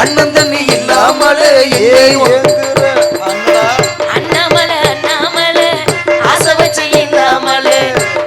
அண்ணன் தண்ணி இல்லாமலே ஏன் ஏங்குற அண்ணா? அண்ணாமலை அண்ணாமலை ஆசை வச்சு இல்லாமலே.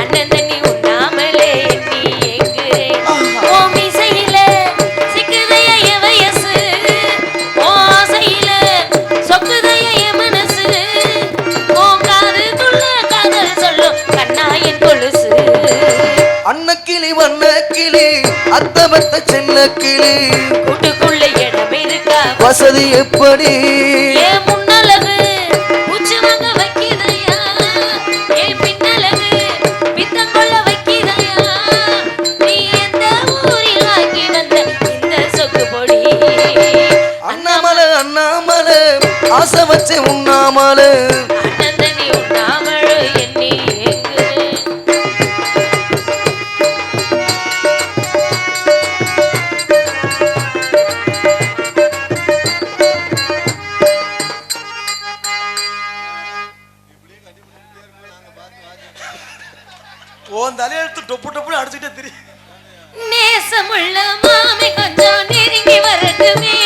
அண்ணன் தண்ணி உண்ணாமலே நீ எங்கு ஓ மீசையில சிக்குதைய என் வயசு. ஓ ஆசையில சொக்குதைய என் மனசு. ஓ காதுக்குள்ள காதல் சொல்லும் கண்ணா என் கொலுசு. அன்னக்கிளி வண்ண கிளி அத்தமத்த சின்ன கிளி இருக்கா வசதி எப்படி? அண்ணாமலை அண்ணாமலை ஆசை வச்சு உண்ணாமல். டொப்பு டொப்புன்னு அடிச்சுட்டே திரி நேசமுள்ள மாமி கொஞ்சம் நெருங்கி வரட்டுமே.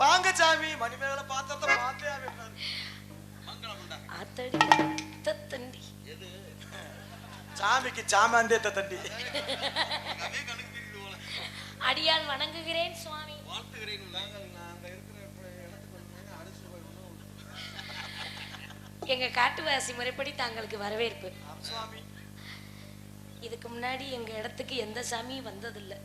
வாங்க சாமி மணிமேகலை பாத்திரத்தை பார்த்தே ஆத்தடி தண்டி சாமிக்கு சாமாண்டே தண்டி அடியால் வணங்குகிறேன் சுவாமி. எங்க காட்டுவாசி முறைப்படி தாங்களுக்கு வரவேற்பு. சுவாமி. இதுக்கு முன்னாடி எங்க இடத்துக்கு எந்த சாமியும் வந்ததில்லை.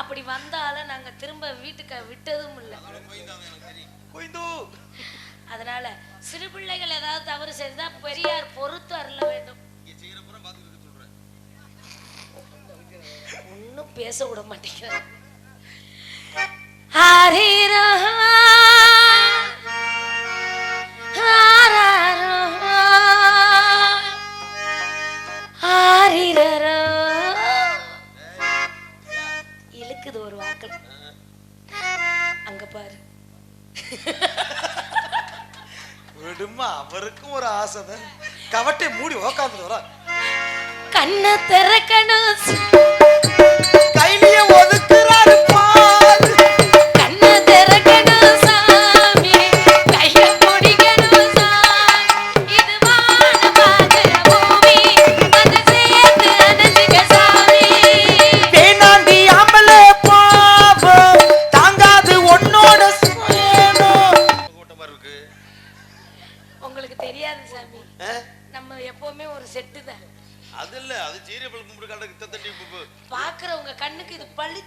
அப்படி வந்தால நாங்க திரும்ப வீட்டுக்கு விட்டதும் இல்லை. அதனால சிறு பிள்ளைகள் ஏதாவது தவறு செய்தா பெரியார் பொறுத்து அருள வேண்டும். ஒன்னும் பேச விட மாட்டேங்கிறார். கண்ணை திறக்கணும்.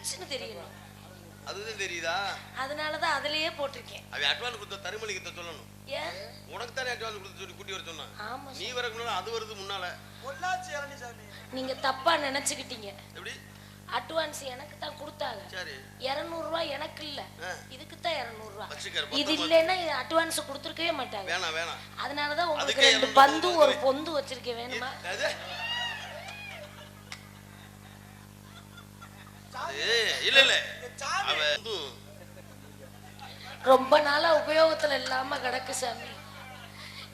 பளிச்சுன்னு தெரியணும் அதுதான் தெரியுதா? அதனாலதான் அதுலயே போட்டிருக்கேன். அவன் அட்வான்ஸ் கொடுத்த தருமணி கிட்ட சொல்லணும். ஏன்? உனக்கு தானே அட்வான்ஸ் கொடுத்து சொல்லி கூட்டி வர சொன்னான். ஆமா நீ வரக்கு முன்னால அது வருது முன்னால. பொள்ளாச்சி. நீங்க தப்பா நினைச்சுக்கிட்டீங்க. எப்படி? அட்வான்ஸ் எனக்கு தான் கொடுத்தாங்க. சரி. இருநூறு ரூபாய் எனக்கு இல்ல. இதுக்கு தான் இருநூறு ரூபாய் இது. இல்லைன்னா அட்வான்ஸ் கொடுத்துருக்கவே மாட்டாங்க. வேணாம் வேணாம். அதனாலதான் உங்களுக்கு ரெண்டு பந்து ஒரு. பொந்து வச்சிருக்கேன் வேணுமா? அது. இல்ல இல்ல. ரொம்ப நாளா உபயோகத்துல இல்லாம கிடக்கு சாமி.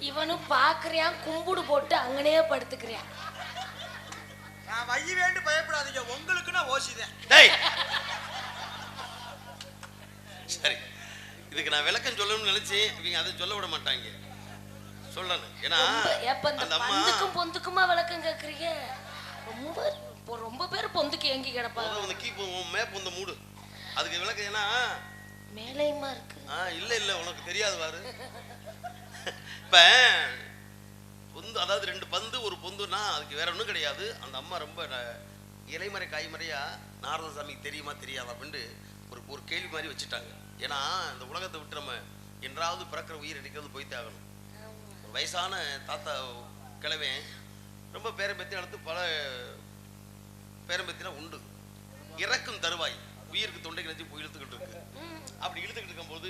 இவனும் பாக்குறியான் கும்பிடு போட்டு அங்கனே படுத்துக்கிறியான். நான் வை வேண்டு பயப்படாதீங்க. உங்களுக்கு நான் ஓசிதேன். டேய். சரி. இதுக்கு நான் விளக்கம் சொல்லணும்னு நினைச்சேன் இவங்க அதை சொல்ல விட மாட்டாங்க. சொல்லணும். ஏன்னா அந்த அம்மா பொந்துக்குமா விளக்கம் கேக்குறீங்க? ரொம்ப இப்போ ரொம்ப பேர் பொந்துக்கு ஏங்கி கிடப்பாங்க. வந்து கீப்பு மேப் இந்த மூடு. அதுக்கு விளக்கம் ஏன்னா மேலையுமா இருக்கு? ஆ இல்ல இல்ல உனக்கு தெரியாது பாரு. இப்ப பொந்து அதாவது ரெண்டு பந்து ஒரு பொந்துனா அதுக்கு வேற ஒண்ணும் கிடையாது. அந்த அம்மா ரொம்ப இலைமறை காய்மறையா நாரதசாமிக்கு தெரியுமா தெரியாதா அப்படின்ட்டு ஒரு ஒரு கேள்வி மாதிரி வச்சுட்டாங்க. ஏன்னா இந்த உலகத்தை விட்டு நம்ம என்றாவது பிறக்கிற உயிர் எடுக்கிறது போய்த்தே ஆகணும். ஒரு வயசான தாத்தா கிழவன் ரொம்ப பேரம்பத்தி அடுத்து பல பேரம்பத்திலாம் உண்டு. இறக்கும் தருவாய். உயிருக்கு தொண்டை கிளச்சி போய் இழுத்துக்கிட்டு இருக்கு. அப்படி இழுத்துக்கிட்டு இருக்கும்போது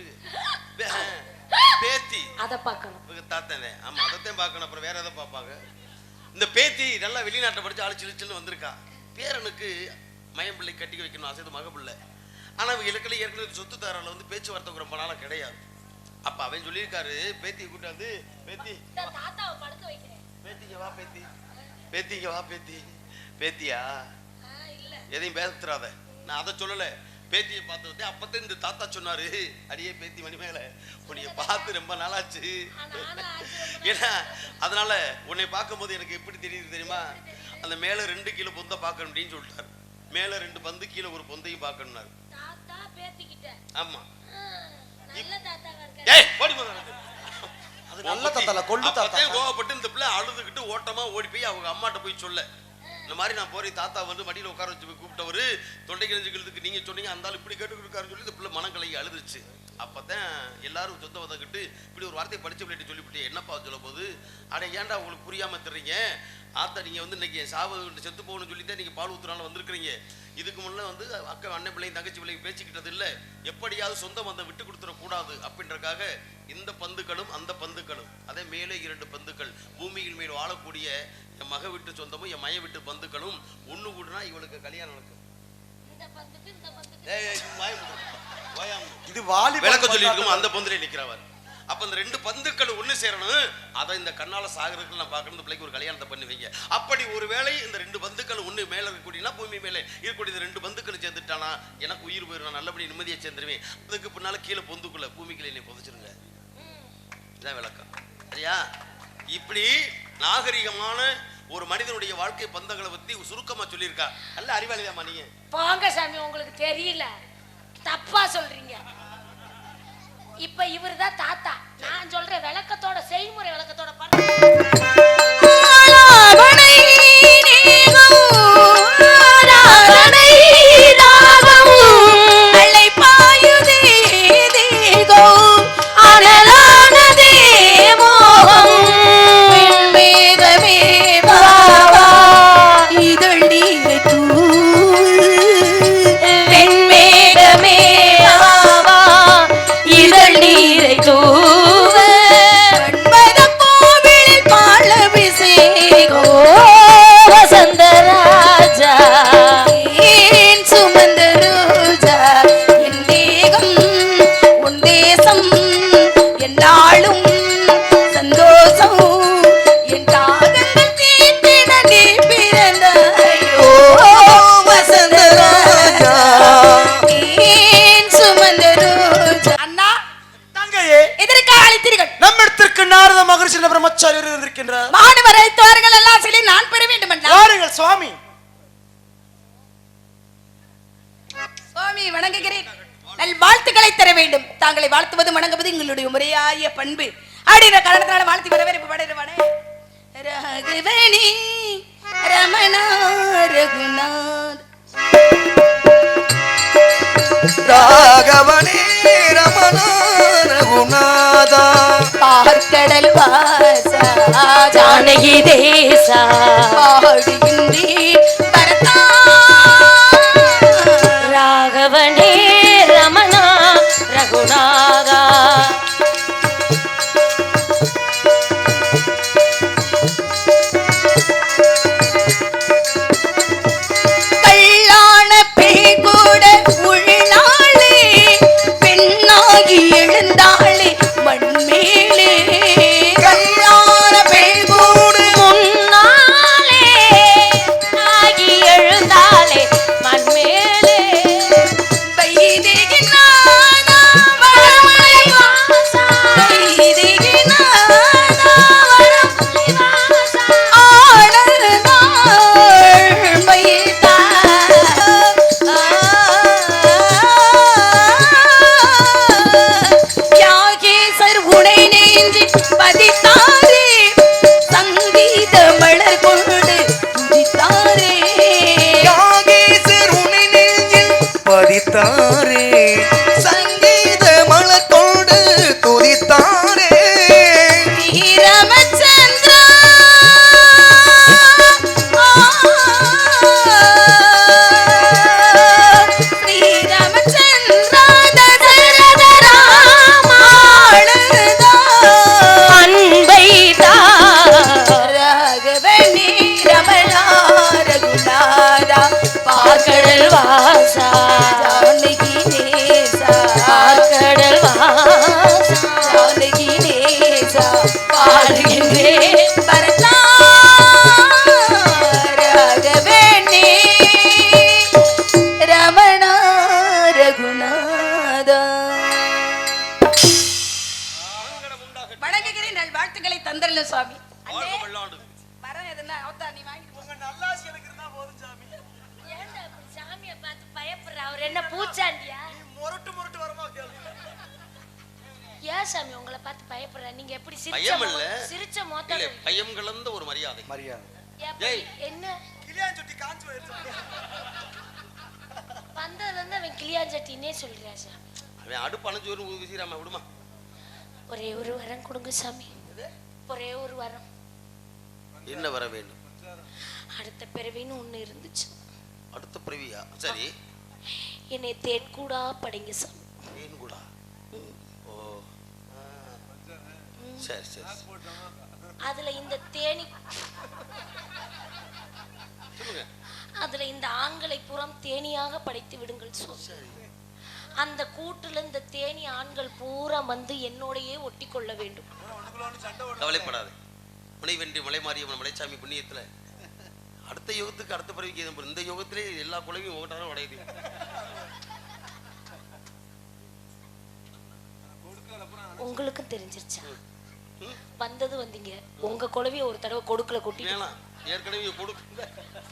பேத்தி. அதை பார்க்கணும். தாத்தன் ஆமா அதைத்தான் பார்க்கணும். அப்புறம் வேற எதை பார்ப்பாங்க? இந்த பேத்தி நல்லா வெளிநாட்டை படிச்சு அழிச்சு இழிச்சுன்னு வந்திருக்கா. பேரனுக்கு மயம் பிள்ளை கட்டி வைக்கணும் ஆசை மக பிள்ளை ஆனா இவங்க இலக்கில் ஏற்கனவே சொத்து தாரால வந்து பேச்சுவார்த்தை ரொம்ப நாளா கிடையாது. அப்ப அவன் சொல்லியிருக்காரு பேத்தியை கூட்டாந்து பேத்தி பேத்திங்க வா பேத்தி. பேத்திங்க வா பேத்தி. பேத்தியா? எதையும் பேசுறாத நான் அதை சொல்லல. பேத்தியை பார்த்து வந்து அப்பதான் இந்த தாத்தா சொன்னாரு. அடியே பேத்தி மணிமேல. உன்னைய பார்த்து ரொம்ப நாளாச்சு. ஏன்னா அதனால உன்னை பார்க்கும்போது எனக்கு எப்படி தெரியுது தெரியுமா? அந்த மேல ரெண்டு கிலோ பொந்தை பார்க்கணும் அப்படின்னு சொல்லிட்டாரு. மேல ரெண்டு பந்து கீழே ஒரு பொந்தையும் பார்க்கணும்னாரு. ஆமா. ஏய் ஓடி அது நல்ல. தாத்தால, கொள்ளு தாத்தா. கோவப்பட்டு இந்த பிள்ளை அழுதுகிட்டு ஓட்டமா ஓடி போய் அவங்க அம்மாட்ட போய் சொல்ல. இந்த மாதிரி நான் போறேன் தாத்தா வந்து மடியில் உட்கார வச்சு கூப்பிட்டவர் கூப்பிட்டவரு தொண்டை கிழிஞ்சுக்கிறதுக்கு நீங்க சொன்னீங்க அந்த இப்படி கேட்டு இருக்காருன்னு சொல்லி இந்த பிள்ளை மனக்கலங்கி அழுதுச்சு அப்பதான் எல்லாரும் சொந்த வதக்கிட்டு இப்படி ஒரு வார்த்தையை படிச்சு விளையாட்டு சொல்லிவிட்டு என்னப்பா சொல்ல போது அட ஏன்டா உங்களுக்கு புரியாம தெரிறீங்க? ஆத்தா நீங்க வந்து இன்னைக்கு சாவு செத்து போகணும்னு சொல்லி தான் நீங்க பால் ஊத்துறால வந்திருக்கிறீங்க. இதுக்கு முன்ன வந்து அக்கா அண்ணன் பிள்ளையும் தங்கச்சி பிள்ளையும் பேசிக்கிட்டது இல்ல. எப்படியாவது சொந்த பந்தம் விட்டு கொடுத்துட கூடாது அப்படின்றக்காக இந்த பந்துக்களும் அந்த பந்துக்களும். அதே மேலே இரண்டு பந்துக்கள். பூமியின் மேல் வாழக்கூடிய என் மக விட்டு சொந்தமும் என் மய விட்டு பந்துக்களும் ஒண்ணு கூடுனா இவளுக்கு கல்யாணம் நடக்கும். இது வாலி விளக்க சொல்லியிருக்கோம்? அந்த பந்துல நிக்கிறவர். அப்ப இந்த ரெண்டு பந்துக்கள் ஒண்ணு சேரணும். அதை இந்த கண்ணால சாகர்கள் நான் பார்க்கணும். இந்த பிள்ளைக்கு ஒரு கல்யாணத்தை பண்ணுவீங்க அப்படி ஒரு வேளை இந்த ரெண்டு பந்துக்கள் ஒண்ணு மேல இருக்கக்கூடியனா பூமி மேல இருக்கக்கூடிய இந்த ரெண்டு பந்துக்கள் சேர்ந்துட்டானா எனக்கு உயிர் போயிடும் நான் நல்லபடி நிம்மதியை சேர்ந்துருவேன். அதுக்கு பின்னால கீழே பொந்துக்குள்ள பூமிக்குள்ள என்னை புதைச்சிருங்க. இதான் விளக்கம். சரியா? இப்படி நாகரிகமான ஒரு மனிதனுடைய வாழ்க்கை பந்தங்களை பத்தி சுருக்கமா சொல்லியிருக்கா. நல்ல அறிவாளிதாம்மா நீங்க. போங்க சாமி உங்களுக்கு தெரியல. தப்பா சொல்றீங்க. இப்ப இவர்தான் தாத்தா. நான் சொல்ற விளக்கத்தோட செய்முறை விளக்கத்தோட பண்ண முறையாய பண்பு. அப்படின்ற காரணத்தினால வாழ்த்தி வரவேற்பு படைருவானே ராகவனி ரமணா ரகுநாத். ராகவனே ரமணா ரகுநாதா. பார்க்கடல் வாசா ஜானகி தேசா. பாடுகின்றேன் பதித்த रे बरसा ஏன் சாமி உங்களை பார்த்து பயப்படுற நீங்க எப்படி சிரிச்ச பயம் இல்ல. சிரிச்ச இல்ல மோத்தால பயம் கலந்த ஒரு மரியாதை. மரியாதை. எப்படி? ஏய். என்ன? கிளியான் சுட்டி காஞ்சு போயிருச்சு வந்ததுல இருந்து அவன் கிளியாஞ்சட்டினே சொல்றியா சாமி? அவன் அடுப்பு அணைஞ்சு வரும் விசிறாம விடுமா? ஒரே ஒரு வரம் கொடுங்க சாமி. ஒரே ஒரு வரம். என்ன வர வேண்டும்? அடுத்த பிறவின்னு ஒண்ணு இருந்துச்சு. அடுத்த பிறவியா? சரி. என்னை தேன் கூடா படிங்க சாமி. ஏன் கூட சரி சரி அதுல இந்த தேனி அதுல இந்த ஆண்களை புறம் தேனியாக படைத்து விடுங்கள் சுவாமி அந்த கூட்டுல இந்த தேனி ஆண்கள் பூரா வந்து என்னோடையே ஒட்டி கொள்ள வேண்டும். கவலைப்படாதே. முனைவென்றி மலை மாறியவன் மலைச்சாமி புண்ணியத்துல அடுத்த யுகத்துக்கு அடுத்த பிறவிக்கு இந்த யுகத்திலே எல்லா குழவையும் உங்கள்கிட்ட உடையுது. உங்களுக்கும் தெரிஞ்சிருச்சா? வந்தது வந்தீங்க. உங்க குழவிய ஒரு தடவை கொடுக்கல கொட்டி ஏற்கனவே கொடுக்க